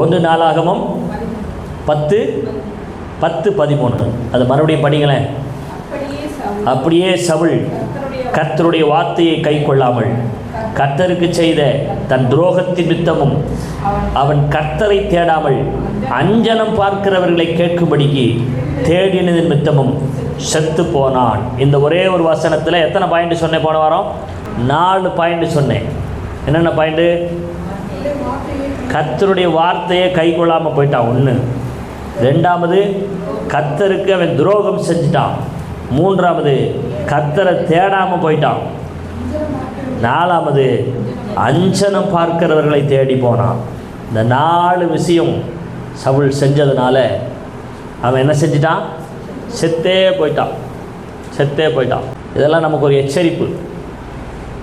ஒன்று நாளாகமும் பத்து பத்து பதிமூணு அது மறுபடியும் படிங்களேன். அப்படியே சவுள் கர்த்தருடைய வார்த்தையை கை கொள்ளாமல் கர்த்தருக்கு செய்த தன் துரோகத்தின் மித்தமும் அவன் கர்த்தரை தேடாமல் அஞ்சனம் பார்க்கிறவர்களை கேட்கும்படிக்கு தேடினது நிமித்தமும் செத்து போனான். இந்த ஒரே ஒரு வசனத்தில் எத்தனை பாயிண்ட் சொன்னேன் போன வாரம்? நாலு பாயிண்ட் சொன்னேன். என்னென்ன பாயிண்ட்டு கத்தருடைய வார்த்தையை கை கொள்ளாமல் போயிட்டான் ஒன்று ரெண்டாவது கத்தருக்கு அவன் துரோகம் செஞ்சிட்டான். மூன்றாவது கத்தரை தேடாமல் போயிட்டான். நாலாவது அஞ்சனம் பார்க்கிறவர்களை தேடி போனான். இந்த நாலு விஷயம் சவுல் செஞ்சதுனால அவன் என்ன செஞ்சிட்டான்? செத்தே போயிட்டான். செத்தே போயிட்டான். இதெல்லாம் நமக்கு ஒரு எச்சரிப்பு.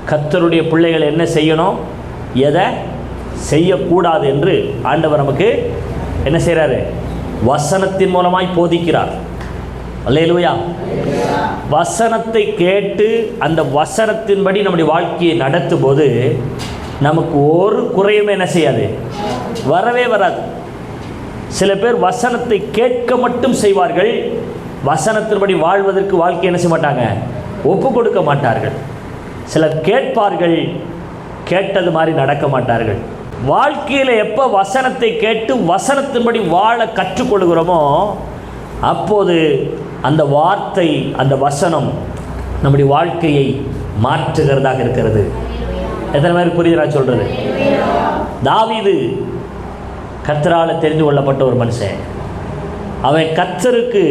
கத்தருடைய பிள்ளைகள் என்ன செய்யணும்? எதை செய்யக்கூடாது என்று ஆண்டவர் நமக்கு என்ன செய்கிறாரு வசனத்தின் மூலமாய் போதிக்கிறார். அல்லேலூயா. வசனத்தை கேட்டு அந்த வசனத்தின்படி நம்முடைய வாழ்க்கையை நடத்தும் போது நமக்கு ஒரு குறையுமே என்ன செய்யாது? வரவே வராது. சில பேர் வசனத்தை கேட்க மட்டும் செய்வார்கள். வசனத்தின்படி வாழ்வதற்கு வாழ்க்கை என்ன செய்ய மாட்டாங்க? ஒப்பு கொடுக்க மாட்டார்கள். சிலர் கேட்பார்கள். கேட்டது மாதிரி நடக்க மாட்டார்கள். வாழ்க்கையில் எப்போ வசனத்தை கேட்டு வசனத்தின்படி வாழ கற்றுக்கொள்கிறோமோ அப்போது அந்த வார்த்தை அந்த வசனம் நம்முடைய வாழ்க்கையை மாற்றுகிறதாக இருக்கிறது. எத்தனை பேர் புரியுது நான் சொல்கிறது தாவிது கத்தரால் தெரிந்து கொள்ளப்பட்ட ஒரு மனுஷன். அவன் கத்தருக்கு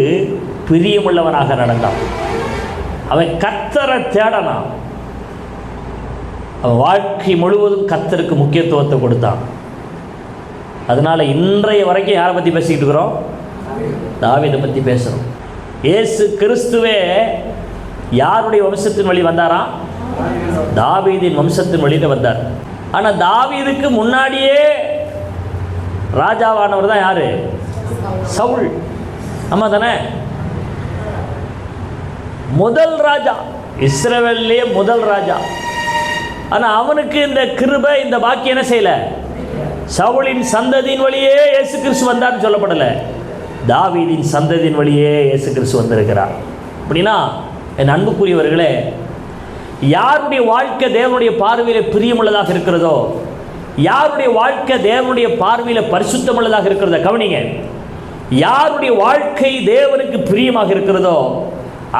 பிரியமுள்ளவனாக நடந்தான். அவன் கத்தரை தேடனான். அவன் வாழ்க்கை முழுவதும் கத்தருக்கு முக்கியத்துவத்தை கொடுத்தான். அதனால் இன்றைய வரைக்கும் யாரை பற்றி பேசிக்கிட்டு இருக்கிறோம்? தாவீதை பற்றி பேசுகிறோம் இயேசு கிறிஸ்துவே யாருடைய வம்சத்தின் வழி வந்தாராம் தாவீதின் வம்சத்தின் வழியில் வந்தார். ஆனால் தாவீதுக்கு முன்னாடியே ராஜாவானவர் தான் யாரு? சவுல். ஆமாம் தானே? முதல் ராஜா. இஸ்ரவேல்லையே முதல் ராஜா. ஆனால் அவனுக்கு இந்த கிருபை இந்த பாக்கியம் என்ன செய்யல? சவுளின் சந்ததியின் வழியே இயேசு கிறிஸ்து வந்தார்னு சொல்லப்படலை. தாவீதின் சந்ததியின் வழியே இயேசு கிறிஸ்து வந்திருக்கிறார். அப்படின்னா என் அன்புக்குரியவர்களே யாருடைய வாழ்க்கை தேவனுடைய பார்வையில் பிரியமுள்ளதாக இருக்கிறதோ யாருடைய வாழ்க்கை தேவனுடைய பார்வையில் பரிசுத்தமுள்ளதாக இருக்கிறத கவனிங்க யாருடைய வாழ்க்கை தேவனுக்கு பிரியமாக இருக்கிறதோ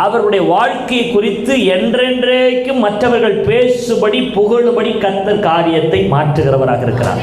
அவருடைய வாழ்க்கையை குறித்து என்றென்றைக்கும் மற்றவர்கள் பேசுபடி புகழும்படி கர்த்தர் காரியத்தை மாற்றுகிறவராக இருக்கிறார்.